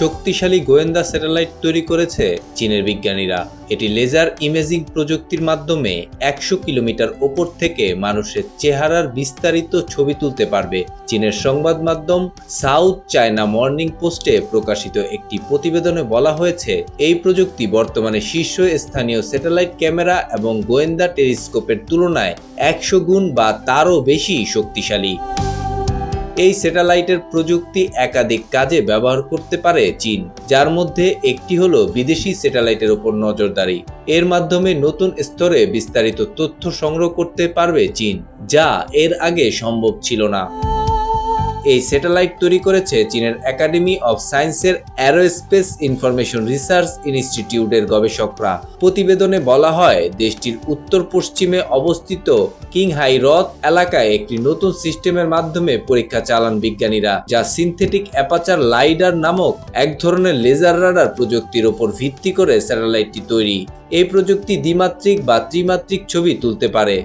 শক্তিশালী গোয়েন্দা স্যাটেলাইট তৈরি করেছে চীনের বিজ্ঞানীরা। এটি লেজার ইমেজিং প্রযুক্তির মাধ্যমে একশো কিলোমিটার ওপর থেকে মানুষের চেহারার বিস্তারিত ছবি তুলতে পারবে। চীনের সংবাদ মাধ্যম সাউথ চায়না মর্নিং পোস্টে প্রকাশিত একটি প্রতিবেদনে বলা হয়েছে, এই প্রযুক্তি বর্তমানে শীর্ষ স্থানীয় স্যাটেলাইট ক্যামেরা এবং গোয়েন্দা টেলিস্কোপের তুলনায় একশো গুণ বা তারও বেশি শক্তিশালী। এই স্যাটেলাইটের প্রযুক্তি একাধিক কাজে ব্যবহার করতে পারে চীন, যার মধ্যে একটি হলো বিদেশি স্যাটেলাইটের উপর নজরদারি। এর মাধ্যমে নতুন স্তরে বিস্তারিত তথ্য সংগ্রহ করতে পারবে চীন, যা এর আগে সম্ভব ছিল না। এই স্যাটেলাইট তৈরি করেছে চীনের একাডেমি অফ সায়েন্সের অ্যারোস্পেস ইনফরমেশন রিসার্চ ইনস্টিটিউটের গবেষকরা। প্রতিবেদনে বলা হয়, দেশটির উত্তর পশ্চিমে অবস্থিত কিংহাই হ্রদ এলাকায় একটি নতুন সিস্টেমের মাধ্যমে পরীক্ষা চালান বিজ্ঞানীরা, যা সিনথেটিক অ্যাপাচার লাইডার নামক এক ধরনের লেজার রাডার প্রযুক্তির ওপর ভিত্তি করে স্যাটেলাইটটি তৈরি। এই প্রযুক্তি দ্বিমাত্রিক বা ত্রিমাত্রিক ছবি তুলতে পারে।